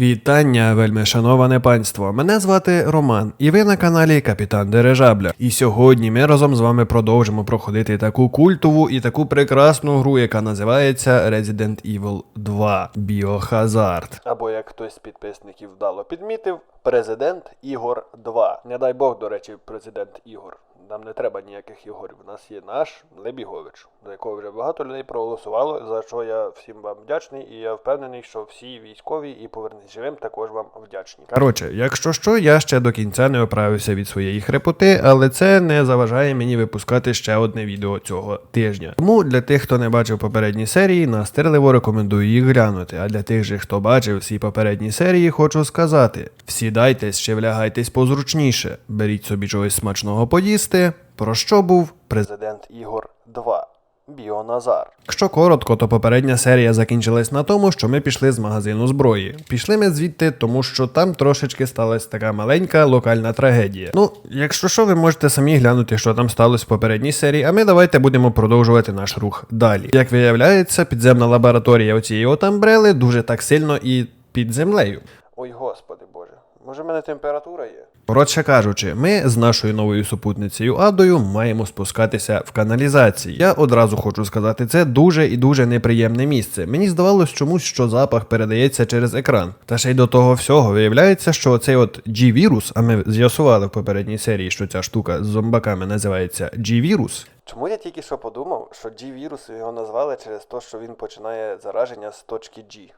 Вітання, вельми шановане панство. Мене звати Роман, і ви на каналі Капітан Дирижабля. І сьогодні ми разом з вами продовжимо проходити таку культову і таку прекрасну гру, яка називається Resident Evil 2 Biohazard. Або як хтось з підписників вдало підмітив, Президент Ігор 2. Не дай Бог, до речі, президент Ігор. Нам не треба ніяких ігорів. У нас є наш Лебігович, за якого вже багато людей проголосувало, за що я всім вам вдячний, і я впевнений, що всі військові і повернись живим також вам вдячні. Коротше, якщо що, я ще до кінця не оправився від своєї хрипоти, але це не заважає мені випускати ще одне відео цього тижня. Тому для тих, хто не бачив попередні серії, настирливо рекомендую їх глянути. А для тих же, хто бачив всі попередні серії, хочу сказати: всідайтесь чи влягайтесь позручніше, беріть собі чогось смачного поїсти. Про що був президент Ігор 2. Біоназар. Якщо коротко, то попередня серія закінчилась на тому, що ми пішли з магазину зброї. Пішли ми звідти, тому що там трошечки сталася така маленька локальна трагедія. Ну, якщо що, ви можете самі глянути, що там сталося в попередній серії, а ми давайте будемо продовжувати наш рух далі. Як виявляється, підземна лабораторія оцієї от амбрели дуже так сильно і під землею. Ой, господи боже, може в мене температура є? Коротше кажучи, ми з нашою новою супутницею Адою маємо спускатися в каналізації. Я одразу хочу сказати, це дуже і дуже неприємне місце. Мені здавалось чомусь, що запах передається через екран. Та ще й до того всього виявляється, що цей от G-вірус, а ми з'ясували в попередній серії, що ця штука з зомбаками називається G-вірус. Чому я тільки що подумав, що G-вірус його назвали через те, що він починає зараження з точки G.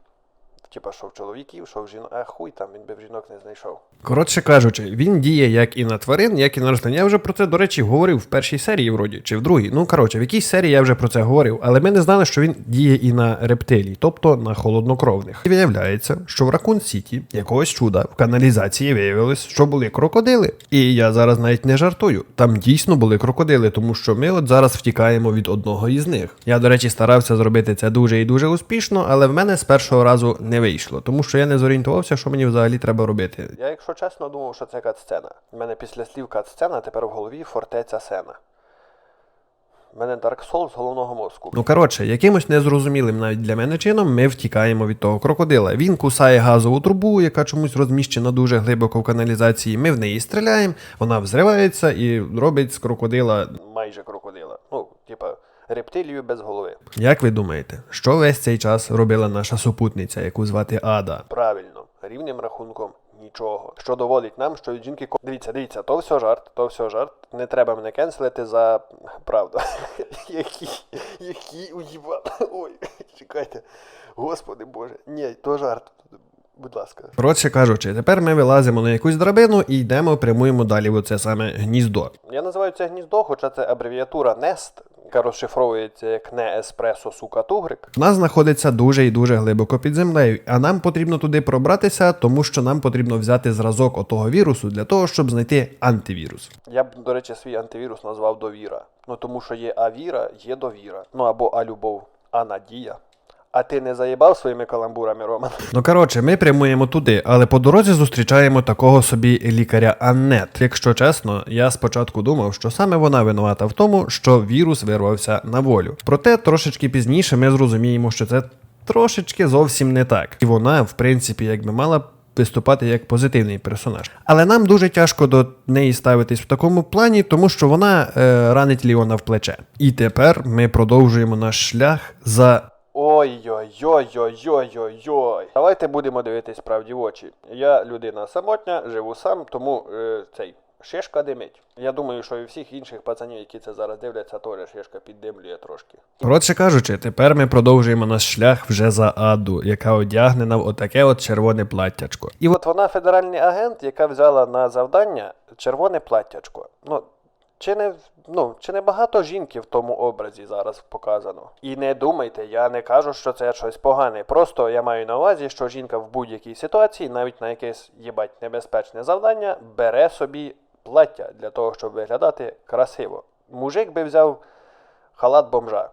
Типа, що в чоловіків, що в жінок. А хуй там він би в жінок не знайшов. Коротше кажучи, він діє як і на тварин, як і на рослин. Я вже про це, до речі, говорив в першій серії, вроді, чи в другій. Ну, коротше, в якійсь серії я вже про це говорив, але ми не знали, що він діє і на рептилій, тобто на холоднокровних. І виявляється, що в Ракун Сіті якогось чуда в каналізації виявилось, що були крокодили. І я зараз навіть не жартую. Там дійсно були крокодили, тому що ми от зараз втікаємо від одного із них. Я, до речі, старався зробити це дуже і дуже успішно, але в мене з першого разу не вийшло, тому що я не зорієнтувався, що мені взагалі треба робити. Я, якщо чесно, думав, що це кат-сцена. У мене після слів кат-сцена тепер в голові фортеця сена. У мене Dark Souls з головного мозку. Ну коротше, якимось незрозумілим навіть для мене чином ми втікаємо від того крокодила. Він кусає газову трубу, яка чомусь розміщена дуже глибоко в каналізації. Ми в неї стріляємо, вона взривається і робить з крокодила майже крокодила. Ну. Рептилію без голови. Як ви думаєте, що весь цей час робила наша супутниця, яку звати Ада? Правильно, рівним рахунком нічого. Що доводить нам, що від жінки Дивіться, дивіться, то все жарт, то все жарт. Не треба мене кенселити за правду. Які, які уїба. Ой, чекайте. Господи Боже. Ні, то жарт. Будь ласка. Коротше кажучи, тепер ми вилазимо на якусь драбину і йдемо, прямуємо далі в оце саме гніздо. Я називаю це гніздо, хоча це абревіатура NEST, яка розшифровується як не еспресо сука тугрик. В нас знаходиться дуже і дуже глибоко під землею, а нам потрібно туди пробратися, тому що нам потрібно взяти зразок отого вірусу для того, щоб знайти антивірус. Я б, до речі, свій антивірус назвав довіра. Ну тому що є авіра, є довіра. Ну або а любов, а надія. А ти не заїбав своїми каламбурами, Роман? Ну коротше, ми прямуємо туди, але по дорозі зустрічаємо такого собі лікаря Аннет. Якщо чесно, я спочатку думав, що саме вона винувата в тому, що вірус вирвався на волю. Проте трошечки пізніше ми зрозуміємо, що це трошечки зовсім не так. І вона, в принципі, якби мала. Виступати як позитивний персонаж. Але нам дуже тяжко до неї ставитись в такому плані, тому що вона е, ранить Ліона в плече. І тепер ми продовжуємо наш шлях за Ой-ой-ой-ой-ой-ой. Давайте будемо дивитись правді в очі. Я людина самотня, живу сам, тому е, цей. Шишка димить. Я думаю, що і всіх інших пацанів, які це зараз дивляться, теж шишка піддимлює трошки. Коротше кажучи, тепер ми продовжуємо наш шлях вже за Аду, яка одягнена в отаке от червоне платтячко. І от вона федеральний агент, яка взяла на завдання червоне платтячко. Ну, чи не, ну, чи не багато жінки в тому образі зараз показано? І не думайте, я не кажу, що це щось погане. Просто я маю на увазі, що жінка в будь-якій ситуації, навіть на якесь їбать небезпечне завдання, бере собі плаття для того, щоб виглядати красиво. Мужик би взяв халат бомжа.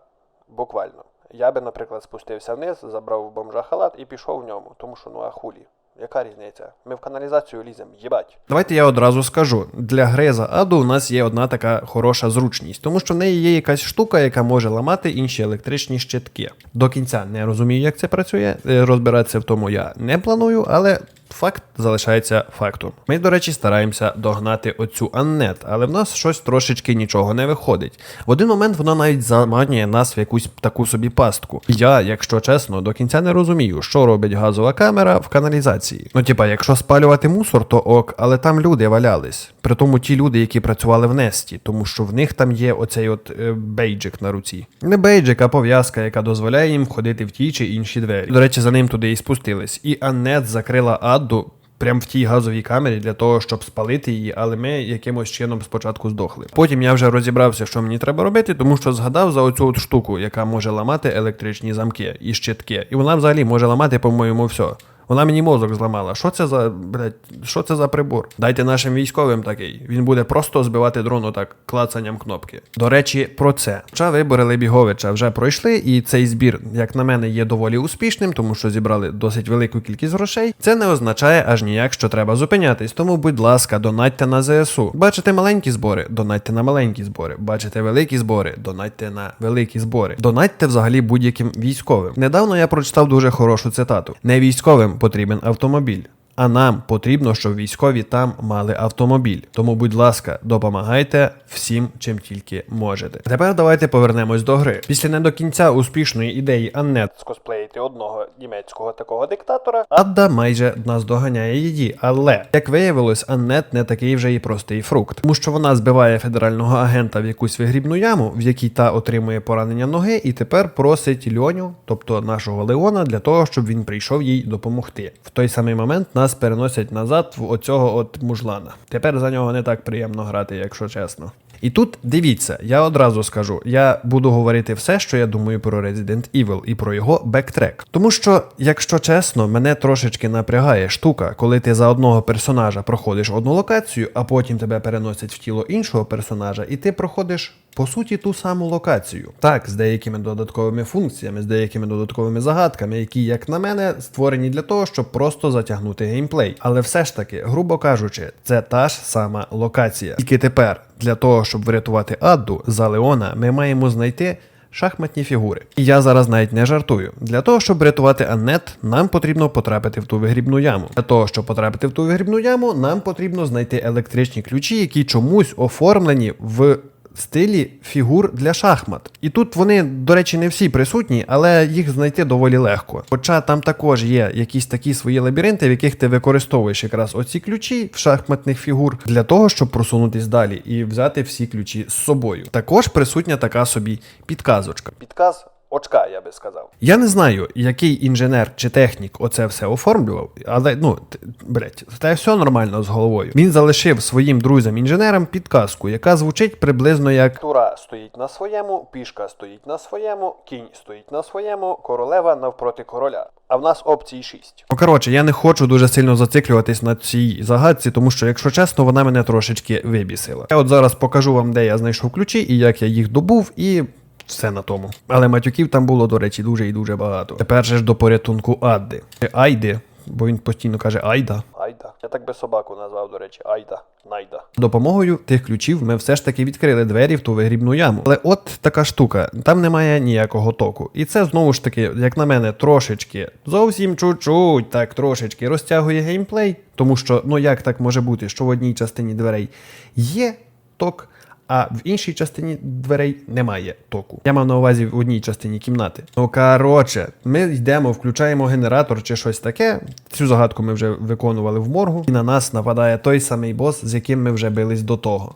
Буквально. Я би, наприклад, спустився вниз, забрав бомжа халат і пішов в ньому, тому що ну а хулі. Яка різниця? Ми в каналізацію ліземо, їбать. Давайте я одразу скажу: для гри за аду у нас є одна така хороша зручність, тому що в неї є якась штука, яка може ламати інші електричні щитки. До кінця не розумію, як це працює. е, Розбиратися в тому я не планую, але. Факт залишається фактом. Ми, до речі, стараємося догнати оцю Аннет, але в нас щось трошечки нічого не виходить. В один момент вона навіть заманює нас в якусь таку собі пастку. Я, якщо чесно, до кінця не розумію, що робить газова камера в каналізації. Ну, типа, якщо спалювати мусор, то ок, але там люди валялись. При тому ті люди, які працювали в Несті, тому що в них там є оцей от е, бейджик на руці. Не бейджик, а пов'язка, яка дозволяє їм входити в ті чи інші двері. До речі, за ним туди і спустились. І Аннет закрила Адду прямо в тій газовій камері для того, щоб спалити її, але ми якимось чином спочатку здохли. Потім я вже розібрався, що мені треба робити, тому що згадав за оцю от штуку, яка може ламати електричні замки і щитки. І вона взагалі може ламати, по-моєму, все. Вона мені мозок зламала. Що це за блядь, що це за прибор? Дайте нашим військовим такий. Він буде просто збивати дрон отак клацанням кнопки. До речі, про це. Хоча вибори Лебіговича вже пройшли, і цей збір, як на мене, є доволі успішним, тому що зібрали досить велику кількість грошей. Це не означає аж ніяк, що треба зупинятись. Тому, будь ласка, донатьте на ЗСУ. Бачите маленькі збори, донатьте на маленькі збори. Бачите великі збори, донатьте на великі збори. Донатьте взагалі будь-яким військовим. Недавно я прочитав дуже хорошу цитату: не військовим потрібен автомобіль. А нам потрібно, щоб військові там мали автомобіль. Тому, будь ласка, допомагайте всім, чим тільки можете. Тепер давайте повернемось до гри. Після не до кінця успішної ідеї Аннет скосплеїти одного німецького такого диктатора. Адда майже наздоганяє її. Але як виявилось, Аннет не такий вже і простий фрукт, тому що вона збиває федерального агента в якусь вигрібну яму, в якій та отримує поранення ноги, і тепер просить Льоню, тобто нашого Леона, для того, щоб він прийшов їй допомогти. В той самий момент нас переносять назад в оцього от мужлана. Тепер за нього не так приємно грати, якщо чесно. І тут дивіться, я одразу скажу, я буду говорити все, що я думаю про Resident Evil і про його бектрек. Тому що, якщо чесно, мене трошечки напрягає штука, коли ти за одного персонажа проходиш одну локацію, а потім тебе переносять в тіло іншого персонажа, і ти проходиш. По суті, ту саму локацію. Так, з деякими додатковими функціями, з деякими додатковими загадками, які, як на мене, створені для того, щоб просто затягнути геймплей. Але все ж таки, грубо кажучи, це та ж сама локація. Тільки тепер, для того, щоб врятувати Адду за Леона, ми маємо знайти. Шахматні фігури. І я зараз навіть не жартую. Для того, щоб врятувати Аннет, нам потрібно потрапити в ту вигрібну яму. Для того, щоб потрапити в ту вигрібну яму, нам потрібно знайти електричні ключі, які чомусь оформлені в стилі фігур для шахмат. І тут вони, до речі, не всі присутні, але їх знайти доволі легко. Хоча там також є якісь такі свої лабіринти, в яких ти використовуєш якраз оці ключі в шахматних фігур для того, щоб просунутись далі і взяти всі ключі з собою. Також присутня така собі підказочка. Підказ. Очка, я би сказав. Я не знаю, який інженер чи технік оце все оформлював, але ну, блять, це все нормально з головою. Він залишив своїм друзям-інженерам підказку, яка звучить приблизно як Тура стоїть на своєму, пішка стоїть на своєму, кінь стоїть на своєму, королева навпроти короля. А в нас опцій 6. Ну коротше, я не хочу дуже сильно зациклюватись на цій загадці, тому що, якщо чесно, вона мене трошечки вибісила. Я от зараз покажу вам, де я знайшов ключі і як я їх добув, і все на тому. Але матюків там було, до речі, дуже і дуже багато. Тепер же ж до порятунку Адди. Айди, бо він постійно каже Айда. Айда. Я так би собаку назвав, до речі, Айда. Найда. Допомогою тих ключів ми все ж таки відкрили двері в ту вигрібну яму. Але от така штука, там немає ніякого току. І це знову ж таки, як на мене, трошечки, зовсім чуть-чуть, так трошечки розтягує геймплей. Тому що, ну як так може бути, що в одній частині дверей є ток, а в іншій частині дверей немає току. Я мав на увазі в одній частині кімнати. Ну коротше, ми йдемо, включаємо генератор чи щось таке. Цю загадку ми вже виконували в моргу, і на нас нападає той самий бос, з яким ми вже бились до того.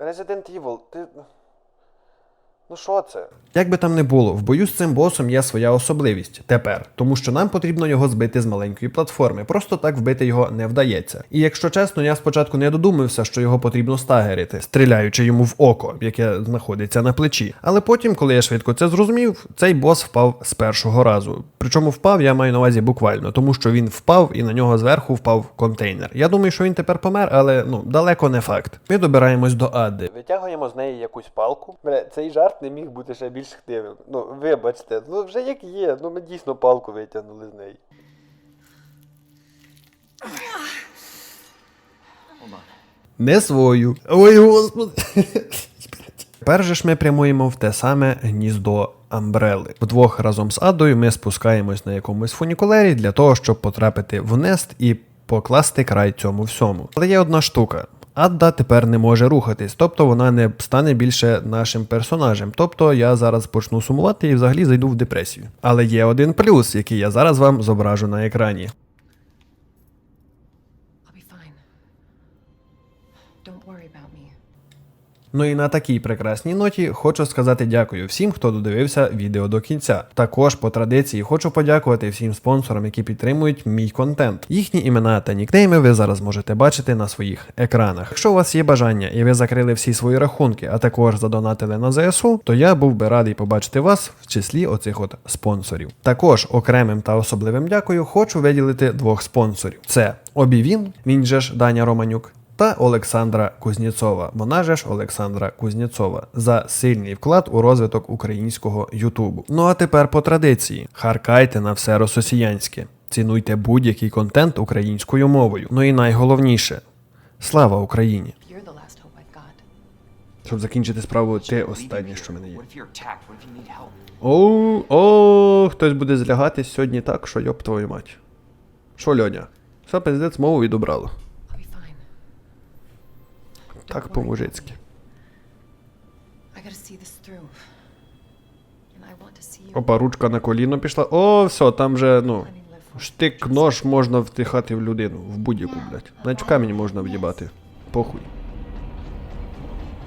Resident Evil, ти. Ну що це? Як би там не було, в бою з цим босом є своя особливість тепер, тому що нам потрібно його збити з маленької платформи. Просто так вбити його не вдається. І якщо чесно, я спочатку не додумався, що його потрібно стагерити, стріляючи йому в око, яке знаходиться на плечі. Але потім, коли я швидко це зрозумів, цей бос впав з першого разу. Причому впав, я маю на увазі буквально, тому що він впав і на нього зверху впав контейнер. Я думаю, що він тепер помер, але ну далеко не факт. Ми добираємось до Адди. Витягуємо з неї якусь палку. Бля, цей жарт Стандарт не міг бути ще більш хтивим. Ну, вибачте, ну вже як є, ну ми дійсно палку витягнули з неї. Не свою. Ой, господи. Перш же ж ми прямуємо в те саме гніздо Амбрели. Вдвох разом з Адою ми спускаємось на якомусь фунікулері для того, щоб потрапити в нест і покласти край цьому всьому. Але є одна штука. Адда тепер не може рухатись, тобто вона не стане більше нашим персонажем. Тобто я зараз почну сумувати і взагалі зайду в депресію. Але є один плюс, який я зараз вам зображу на екрані. Ну і на такій прекрасній ноті хочу сказати дякую всім, хто додивився відео до кінця. Також по традиції хочу подякувати всім спонсорам, які підтримують мій контент. Їхні імена та нікнейми ви зараз можете бачити на своїх екранах. Якщо у вас є бажання і ви закрили всі свої рахунки, а також задонатили на ЗСУ, то я був би радий побачити вас в числі оцих от спонсорів. Також окремим та особливим дякую хочу виділити двох спонсорів: це Обівін, він же ж Даня Романюк та Олександра Кузнєцова, вона же ж Олександра Кузнєцова, за сильний вклад у розвиток українського Ютубу. Ну а тепер по традиції: харкайте на все рососіянське, цінуйте будь-який контент українською мовою. Ну і найголовніше слава Україні! Щоб закінчити справу, ти останнє, що мене є. Help? О, хтось буде злягатись сьогодні так, що йоп твою мать. Що, Льоня? Все, пиздець мову відобрало. See you Опа, ручка на коліно пішла. О, все, там же, ну. Штик, нож можна втихати в людину, в будь-яку, блядь. Навіть в камінь можна в'їбати. Похуй.